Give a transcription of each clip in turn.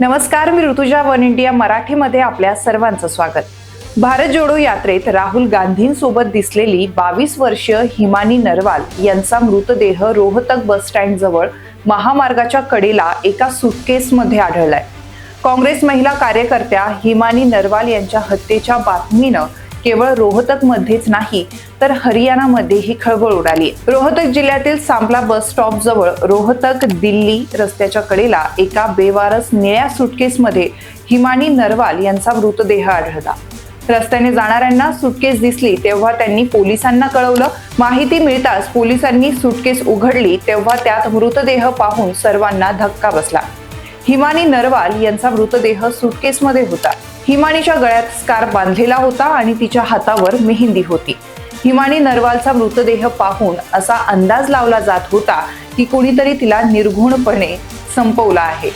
नमस्कार मी Rutuja one India मराठीमध्ये आपल्या सर्वांचं स्वागत. भारत जोडो यात्रेत राहुल गांधींसोबत दिसलेली बावीस वर्षीय हिमानी नरवाल यांचा मृतदेह रोहतक बस स्टँड जवळ महामार्गाच्या कडेला एका सुटकेसमध्ये आढळलाय. काँग्रेस महिला कार्यकर्त्या हिमानी नरवाल यांच्या हत्येच्या बातमीनं केवळ रोहतक मध्येच नाही तर हरियाणामध्येही खळबळ उडाली. रोहतक जिल्ह्यातील सांपला बस स्टॉप जवळ रोहतक दिल्ली रस्त्याच्या कडेला एका बेवारस निळ्या सुटकेसमध्ये हिमानी नरवाल यांचा मृतदेह आढळला. रस्त्याने जाणाऱ्यांना सुटकेस दिसली तेव्हा त्यांनी पोलिसांना कळवलं. माहिती मिळताच पोलिसांनी सुटकेस उघडली तेव्हा त्यात मृतदेह पाहून सर्वांना धक्का बसला. हिमानी नरवाल यांचा मृतदेह सुटकेसमध्ये होता. हिमानीच्या गळ्यात स्कार बांधलेला होता आणि तिच्या हातावर मेहंदी होती. हिमानी नरवालचा मृतदेह पाहून असा अंदाज लावला जात होता की कोणीतरी तिला निर्घुणपणे संपवला आहे.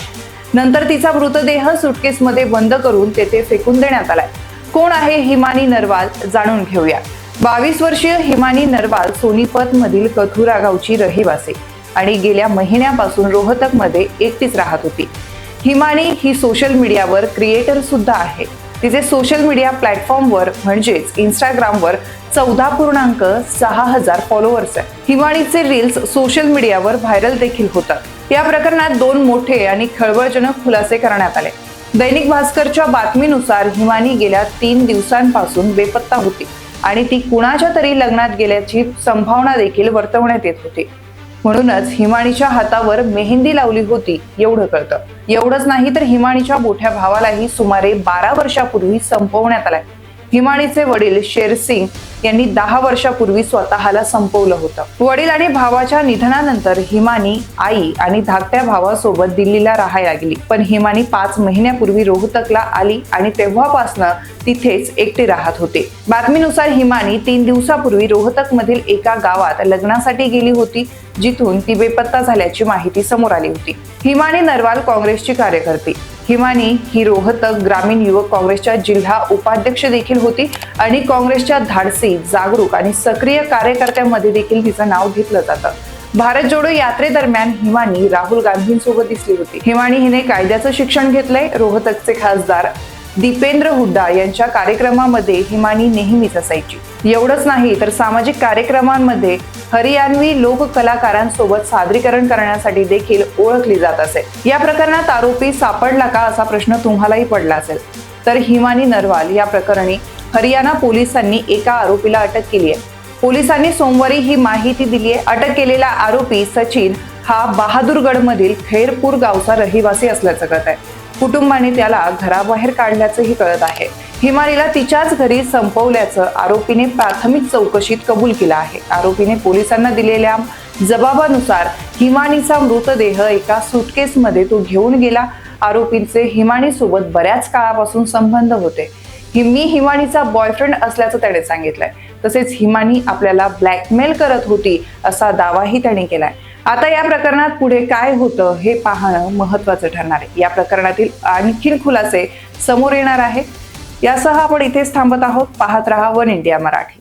नंतर तिचा मृतदेह सुटकेसमध्ये बंद करून तेथे फेकून देण्यात आलाय. कोण आहे हिमानी नरवाल जाणून घेऊया. बावीस वर्षीय हिमानी नरवाल सोनीपत मधील कथुरा गावची रहिवासी आणि गेल्या महिन्यापासून रोहतकमध्ये एकटीच राहत होती. हिमानी ही सोशल मीडियावर क्रिएटर सुद्धा आहे. तिचे सोशल मीडिया प्लॅटफॉर्मवर म्हणजेच इंस्टाग्रामवर चौदा पूर्णांक सहा हजार फॉलोअर्स आहेत. हिमानीचे रील्स सोशल मीडियावर व्हायरल देखील होतात. या प्रकरणात दोन मोठे आणि खळबळजनक खुलासे करण्यात आले. दैनिक भास्करच्या बातमीनुसार हिमानी गेल्या तीन दिवसांपासून बेपत्ता होती आणि ती कुणाच्या तरी लग्नात गेल्याची संभावना देखील वर्तवण्यात येत होती. म्हणूनच हिमानीच्या हातावर मेहंदी लावली होती एवढं कळतं. एवढंच नाही तर हिमानीच्या मोठ्या भावालाही सुमारे बारा वर्षापूर्वी संपवण्यात आलाय. हिमानीचे वडील शेरसिंग यांनी दहा वर्षापूर्वी स्वतःला संपवलं होतं. वडील आणि भावाच्या निधनानंतर हिमानी आई आणि धाकट्या भावासोबत दिल्लीला राहायला लागली. पण हिमानी पाच महिन्यापूर्वी रोहतकला आली आणि तेव्हापासनं तिथेच एकटी राहत होते. बातमीनुसार हिमानी तीन दिवसापूर्वी रोहतक मधील एका गावात लग्नासाठी गेली होती जिथून ती बेपत्ता झाल्याची माहिती समोर आली होती. हिमानी नरवाल काँग्रेसची कार्यकर्ती. हिमानी ही रोहतक ग्रामीण युवक काँग्रेसच्या जिल्हा उपाध्यक्ष देखील होती आणि काँग्रेसच्या धाडसी जागरूक आणि सक्रिय कार्यकर्त्यांमध्ये देखील तिचं नाव घेतलं जातं. भारत जोडो यात्रेदरम्यान हिमानी राहुल गांधींसोबत दिसली होती. हिमानी हिने कायद्याचं शिक्षण घेतलंय रोहतकचे खासदार दीपेंद्र हुड्डा यांच्या कार्यक्रमामध्ये हिमानी नेहमीच असायची. एवढंच नाही तर सामाजिक कार्यक्रमांमध्ये हरियाणवी लोक कलाकारांसोबत सादरीकरण करण्यासाठी देखील ओळखली जात असे या प्रकरणात आरोपी सापडला का असा प्रश्न तुम्हालाही पडला असेल. तर हिमानी नरवाल या प्रकरणी हरियाणा पोलिसांनी एका आरोपीला अटक केली आहे. पोलिसांनी सोमवारी ही माहिती दिली आहे. अटक केलेला आरोपी सचिन हा बहादूरगडमधील खैरपूर गावचा रहिवासी असल्याचं कळत आहे कुटुंबाने त्याला घराबाहेर काढल्याचंही कळत आहे. हिमानीला तिच्याच घरी संपवल्याचं आरोपीने प्राथमिक चौकशीत कबूल केलं आहे. आरोपीने पोलिसांना दिलेल्या जबाबानुसार हिमानीचा मृतदेह एका सुटकेसमध्ये तो घेऊन गेला. आरोपींचे हिमानीसोबत बऱ्याच काळापासून संबंध होते. मी हिमानीचा बॉयफ्रेंड असल्याचं त्याने सांगितलंय. तसेच हिमानी आपल्याला ब्लॅकमेल करत होती असा दावाही त्याने केलाय. आता या प्रकरणात पुढे काय होतं हे पाहणं महत्वाचं ठरणार आहे. या प्रकरणातील आणखीन खुलासे समोर येणार आहे यासह आपण इथेच थांबत आहोत. पाहत रहा वन इंडिया मराठी.